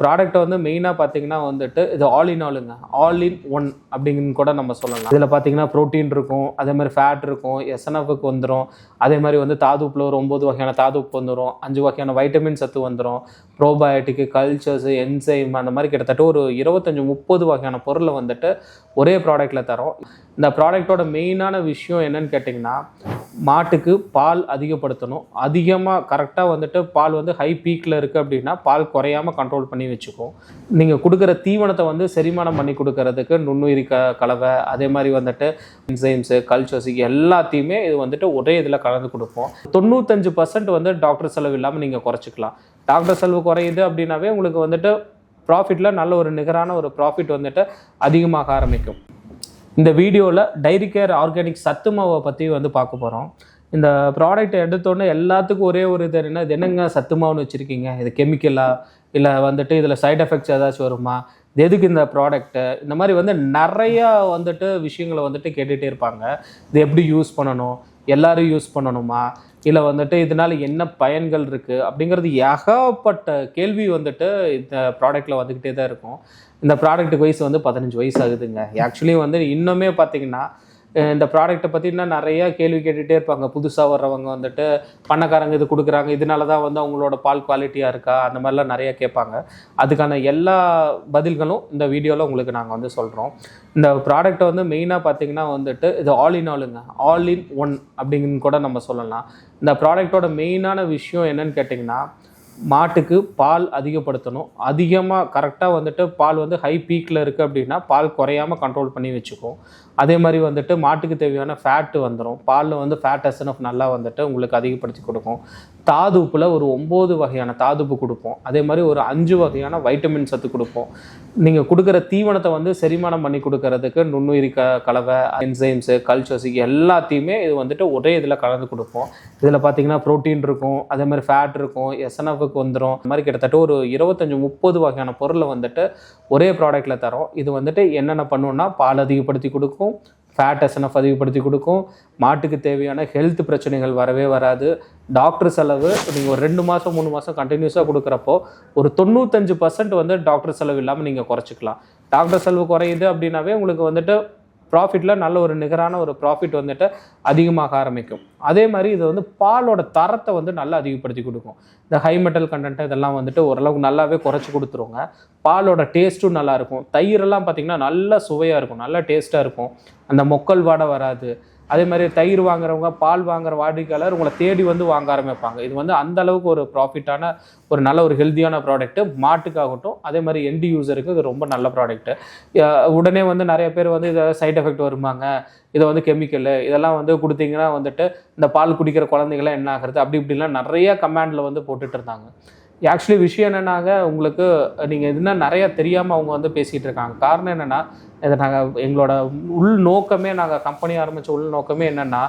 Product வந்து மெயினாக பார்த்தீங்கன்னா வந்துட்டு இது ஆல் இன் ஆலுங்க ஆல் இன் ஒன் அப்படின்னு கூட நம்ம சொல்லலாம். இதில் பார்த்தீங்கன்னா ப்ரோட்டீன் இருக்கும் அதே மாதிரி ஃபேட் இருக்கும் எஸ்என்எஃப்க்கு வந்துடும் அதே மாதிரி வந்து தாதுப்பில் ஒரு ஒம்பது வகையான தாதுப்பு வந்துடும் அஞ்சு வகையான வைட்டமின் சத்து வந்துடும் ப்ரோபயோட்டிக்கு கல்ச்சர்ஸ் என்சைம் அந்த மாதிரி கிட்டத்தட்ட ஒரு இருபத்தஞ்சி முப்பது வகையான பொருளை வந்துட்டு ஒரே ப்ராடக்ட்டில் தரோம். இந்த ப்ராடக்டோட மெயினான விஷயம் என்னன்னு கேட்டிங்கன்னா மாட்டுக்கு பால் அதிகப்படுத்தணும். அதிகமாக கரெக்டாக வந்துட்டு பால் வந்து ஹை பீக்கில் இருக்குது அப்படின்னா பால் குறையாமல் கண்ட்ரோல் பண்ணி வச்சுக்கும். நீங்கள் கொடுக்குற தீவனத்தை வந்து செரிமானம் பண்ணி கொடுக்கறதுக்கு நுண்ணுயிரி க கலவை அதே மாதிரி வந்துட்டு என்சைம்ஸு கல்ச்சர்ஸ் எல்லாத்தையுமே இது வந்துட்டு ஒரே இதில் கலந்து கொடுப்போம். தொண்ணூத்தஞ்சு பர்சன்ட் வந்து டாக்டர் செலவு இல்லாமல் நீங்கள் குறைச்சிக்கலாம். டாக்டர் செலவு குறையுது அப்படின்னாவே உங்களுக்கு வந்துட்டு ப்ராஃபிட்டில் நல்ல ஒரு நிகரான ஒரு ப்ராஃபிட் வந்துட்டு அதிகமாக ஆரம்பிக்கும். இந்த வீடியோவில் டைரி கேர் ஆர்கானிக் சத்து மாவை பற்றி வந்து பார்க்க போகிறோம் இந்த ப்ராடக்ட் எடுத்தோடனே எல்லாத்துக்கும் ஒரே ஒரு இது என்ன இது என்னங்க சத்து மாவுன்னு வச்சுருக்கீங்க? இது கெமிக்கலா இல்லை வந்துட்டு இதில் சைடு எஃபெக்ட்ஸ் ஏதாச்சும் வருமா? இது எதுக்கு இந்த ப்ராடக்ட்டு இந்த மாதிரி வந்து நிறையா வந்துட்டு விஷயங்களை வந்துட்டு கேட்டுகிட்டே இருப்பாங்க. இது எப்படி யூஸ் பண்ணணும்? எல்லோரும் யூஸ் பண்ணணுமா? இல்லை வந்துட்டு இதனால் என்ன பயன்கள் இருக்குது அப்படிங்கிறது ஏகப்பட்ட கேள்வி வந்துட்டு இந்த ப்ராடக்ட்டில் வந்துக்கிட்டே தான் இருக்கும். இந்த ப்ராடக்ட் வயசு வந்து பதினஞ்சு வயசு ஆகுதுங்க. ஆக்சுவலி வந்து இன்னுமே பார்த்தீங்கன்னா இந்த ப்ராடக்ட்டை பற்றினா நிறைய கேள்வி கேட்டுகிட்டே இருப்பாங்க. புதுசாக வர்றவங்க வந்துட்டு பண்ணக்காரங்க இது கொடுக்குறாங்க இதனால தான் வந்து அவங்களோட பால் குவாலிட்டியாக இருக்கா? அந்த மாதிரிலாம் நிறைய கேட்பாங்க. அதுக்கான எல்லா பதில்களும் இந்த வீடியோவில் உங்களுக்கு நாங்கள் வந்து சொல்கிறோம் இந்த ப்ராடக்ட்டை வந்து மெயினாக பார்த்தீங்கன்னா வந்துட்டு இது ஆல் இன் ஆலுங்க ஆல் இன் ஒன் அப்படின்னு கூட நம்ம சொல்லலாம். இந்த ப்ராடக்ட்டோட மெயினான விஷயம் என்னன்னு கேட்டிங்கன்னா மாட்டுக்கு பால் அதிகப்படுத்தணும். அதிகமாக கரெக்டாக வந்துட்டு பால் வந்து ஹை பீக்கில் இருக்குது அப்படின்னா பால் குறையாமல் கண்ட்ரோல் பண்ணி வச்சுக்கும் அதே மாதிரி வந்துட்டு மாட்டுக்கு தேவையான ஃபேட்டு வந்துடும் பாலில் வந்து ஃபேட் எஸ்என்எஃப் நல்லா வந்துட்டு உங்களுக்கு அதிகப்படுத்தி கொடுக்கும். தாதுப்பில் ஒரு ஒம்பது வகையான தாதுப்பு கொடுப்போம். அதே மாதிரி ஒரு அஞ்சு வகையான வைட்டமின் சத்து கொடுப்போம். நீங்கள் கொடுக்குற தீவனத்தை வந்து செரிமானம் பண்ணி கொடுக்கறதுக்கு நுண்ணுயிரி க கலவை என்சைம்ஸு கல்ச்சர்ஸ் எல்லாத்தையுமே இது வந்துட்டு ஒரே இதில் கலந்து கொடுப்போம். இதில் பார்த்தீங்கன்னா ப்ரோட்டீன் இருக்கும். அதே மாதிரி ஃபேட் இருக்கும். எஸ்என்எஃப்க்கு வந்துடும் இந்த மாதிரி கிட்டத்தட்ட ஒரு இருபத்தஞ்சி முப்பது வகையான பொருளை வந்துட்டு ஒரே ப்ராடக்ட்டில் தரோம். இது வந்துட்டு என்னென்ன பண்ணுன்னா பால் அதிகப்படுத்தி கொடுக்கும் ஃபேட் எஸ்என்எஃப் அதிகப்படுத்தி கொடுக்கும். மாட்டுக்கு தேவையான ஹெல்த் பிரச்சனைகள் வரவே வராது. டாக்டர் செலவு நீங்கள் ஒரு ரெண்டு மாதம் மூணு மாதம் கண்டினியூஸாக கொடுக்குறப்போ ஒரு தொண்ணூத்தஞ்சு பர்சன்ட் வந்து டாக்டர் செலவு இல்லாமல் நீங்கள் குறைச்சிக்கலாம். டாக்டர் செலவு குறையுது அப்படின்னாவே உங்களுக்கு வந்துட்டு ப்ராஃபிட்டில் நல்ல ஒரு நிகரான ஒரு ப்ராஃபிட் வந்துட்டு அதிகமாக ஆரம்பிக்கும். அதே மாதிரி இது வந்து பாலோட தரத்தை வந்து நல்லா அதிகப்படுத்தி கொடுக்கும். இந்த ஹை மெட்டல் கண்டென்ட் இதெல்லாம் வந்துட்டு ஓரளவுக்கு நல்லாவே குறைச்சி கொடுத்துருவாங்க. பாலோட டேஸ்ட்டும் நல்லாயிருக்கும் தயிரெல்லாம் பார்த்தீங்கன்னா நல்ல சுவையாக இருக்கும். நல்லா டேஸ்ட்டாக இருக்கும். அந்த மொக்கல் வாடை வராது. அதே மாதிரி தயிர் வாங்குறவங்க பால் வாங்குற வாடிக்கையாளர் உங்களை தேடி வந்து வாங்க ஆரம்பிப்பாங்க. இது வந்து அந்த அளவுக்கு ஒரு ப்ராஃபிட்டான ஒரு நல்ல ஒரு ஹெல்த்தியான ப்ராடக்ட்டு மாட்டுக்காகட்டும் அதே மாதிரி எண்டு யூசருக்கு இது ரொம்ப நல்ல ப்ராடக்ட்டு உடனே வந்து நிறைய பேர் வந்து இதை சைட் எஃபெக்ட் வருமாங்க இதை வந்து கெமிக்கலு இதெல்லாம் வந்து கொடுத்தீங்கன்னா வந்துட்டு இந்த பால் குடிக்கிற குழந்தைங்களாம் என்ன ஆகிறது? அப்படி இப்படிலாம் நிறைய கமாண்டில் வந்து போட்டுட்டு இருந்தாங்க. ஆக்சுவலி விஷயம் என்னன்னாங்க உங்களுக்கு நீங்கள் என்ன நிறைய தெரியாமல் அவங்க வந்து பேசிகிட்டு இருக்காங்க. காரணம் என்னென்னா இதை நாங்கள் எங்களோட உள் நோக்கமே நாங்கள் கம்பெனி ஆரம்பித்த உள் நோக்கமே என்னென்னா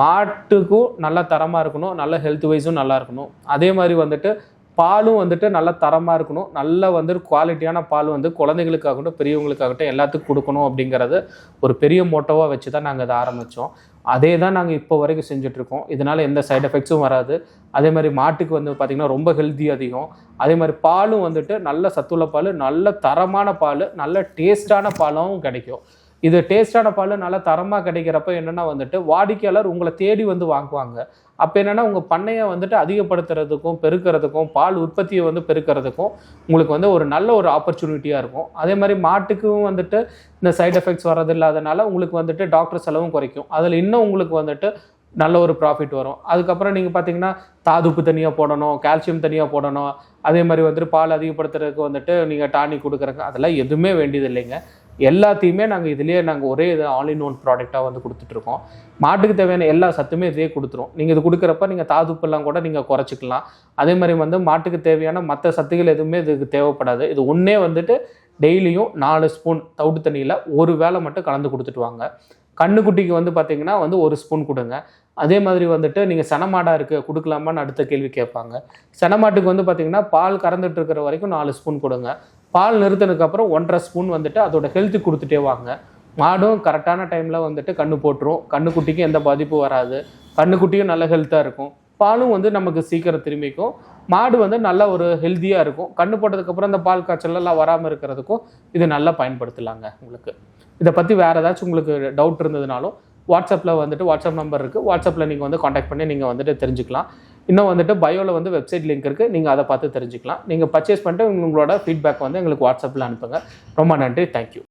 மாட்டுக்கும் நல்ல தரமாக இருக்கணும் நல்ல ஹெல்த் வைஸும் நல்லா இருக்கணும். அதே மாதிரி வந்துட்டு பாலும் வந்துட்டு நல்ல தரமாக இருக்கணும். நல்ல வந்து குவாலிட்டியான பால் வந்து குழந்தைகளுக்காகட்டும் பெரியவங்களுக்காகட்டும் எல்லாத்துக்கும் கொடுக்கணும் அப்படிங்கிறது ஒரு பெரிய மோட்டோவாக வச்சு தான் நாங்கள் இதை ஆரம்பித்தோம் அதே தான் நாங்கள் இப்போ வரைக்கும் செஞ்சுட்ருக்கோம் இதனால் எந்த சைடு எஃபெக்ட்ஸும் வராது. அதே மாதிரி மாட்டுக்கு வந்து பார்த்திங்கன்னா ரொம்ப ஹெல்த்தி அதிகம். அதே மாதிரி பாலும் வந்துட்டு நல்ல சத்துள்ள பால் நல்ல தரமான பால் நல்ல டேஸ்டான பாலும் கிடைக்கும். இது டேஸ்டான பால் நல்லா தரமாக கிடைக்கிறப்ப என்னென்னா வந்துட்டு வாடிக்கையாளர் உங்களை தேடி வந்து வாங்குவாங்க. அப்போ என்னென்னா உங்கள் பண்ணையை வந்துட்டு அதிகப்படுத்துறதுக்கும் பெருக்கிறதுக்கும் பால் உற்பத்தியை வந்து பெருக்கிறதுக்கும் உங்களுக்கு வந்து ஒரு நல்ல ஒரு ஆப்பர்ச்சுனிட்டியாக இருக்கும். அதே மாதிரி மாட்டுக்கும் வந்துட்டு இந்த சைடு எஃபெக்ட்ஸ் வர்றது இல்லாதனால உங்களுக்கு வந்துட்டு டாக்டர் செலவும் குறைக்கும். அதில் இன்னும் உங்களுக்கு வந்துட்டு நல்ல ஒரு ப்ராஃபிட் வரும். அதுக்கப்புறம் நீங்கள் பார்த்தீங்கன்னா தாதுப்பு தனியாக போடணும் கால்சியம் தனியாக போடணும். அதே மாதிரி வந்துட்டு பால் அதிகப்படுத்துறதுக்கு வந்துட்டு நீங்கள் டானிக் கொடுக்குறக்கு அதெல்லாம் எதுவுமே வேண்டியது இல்லைங்க எல்லாத்தையுமே நாங்கள் இதுலேயே நாங்கள் ஒரே இது ஆல் இன் ஒன் ப்ராடக்டாக வந்து கொடுத்துட்ருக்கோம் மாட்டுக்கு தேவையான எல்லா சத்துமே இதே கொடுத்துரும். நீங்கள் இது கொடுக்குறப்ப நீங்கள் தாதுப்பெல்லாம் கூட நீங்கள் குறைச்சிக்கலாம். அதே மாதிரி வந்து மாட்டுக்கு தேவையான மற்ற சத்துகள் எதுவுமே இதுக்கு தேவைப்படாது. இது ஒன்றே வந்துட்டு டெய்லியும் நாலு ஸ்பூன் தவிட்டு தண்ணியில் ஒரு வேளை மட்டும் கலந்து கொடுத்துட்டு வாங்க. கண்ணுக்குட்டிக்கு வந்து பார்த்தீங்கன்னா வந்து ஒரு ஸ்பூன் கொடுங்க. அதே மாதிரி வந்துட்டு நீங்கள் சனமாடாக இருக்குது கொடுக்கலாமான்னு அடுத்த கேள்வி கேட்பாங்க. சனமாட்டுக்கு வந்து பார்த்திங்கன்னா பால் கறந்துட்டு இருக்கிற வரைக்கும் நாலு ஸ்பூன் கொடுங்க. பால் நிறுத்தினதுக்கப்புறம் ஒன்றரை ஸ்பூன் வந்துட்டு அதோட ஹெல்த்து கொடுத்துட்டே வாங்க. மாடும் கரெக்டான டைமில் வந்துட்டு கண்ணு போட்டுரும். கண்ணுக்குட்டிக்கு எந்த பாதிப்பும் வராது. கண்ணுக்குட்டியும் நல்ல ஹெல்த்தாக இருக்கும். பாலும் வந்து நமக்கு சீக்கிரம் திரும்பிக்கும். மாடு வந்து நல்ல ஒரு ஹெல்த்தியாக இருக்கும். கண்ணு போட்டதுக்கப்புறம் அந்த பால் காய்ச்சலெல்லாம் வராமல் இருக்கிறதுக்கும் இது நல்லா பயன்படுத்தலாங்க உங்களுக்கு. இதை பற்றி வேறு ஏதாச்சும் உங்களுக்கு டவுட் இருந்ததுனாலும் வாட்ஸ்அப்பில் வந்துட்டு வாட்ஸ்அப் நம்பர் இருக்குது வாட்ஸ்அப்பில் நீங்கள் வந்து காண்டாக்ட் பண்ணி நீங்கள் வந்துட்டு தெரிஞ்சுக்கலாம். இன்னும் வந்துட்டு பயோவில் வந்து வெப்சைட் லிங்க் இருக்குது நீங்கள் அதை பார்த்து தெரிஞ்சுக்கலாம். நீங்கள் பர்ச்சேஸ் பண்ணிட்டு உங்களோட ஃபீட்பேக் வந்து எங்களுக்கு வாட்ஸ்அப்பில் அனுப்புங்க. ரொம்ப நன்றி. தேங்க்யூ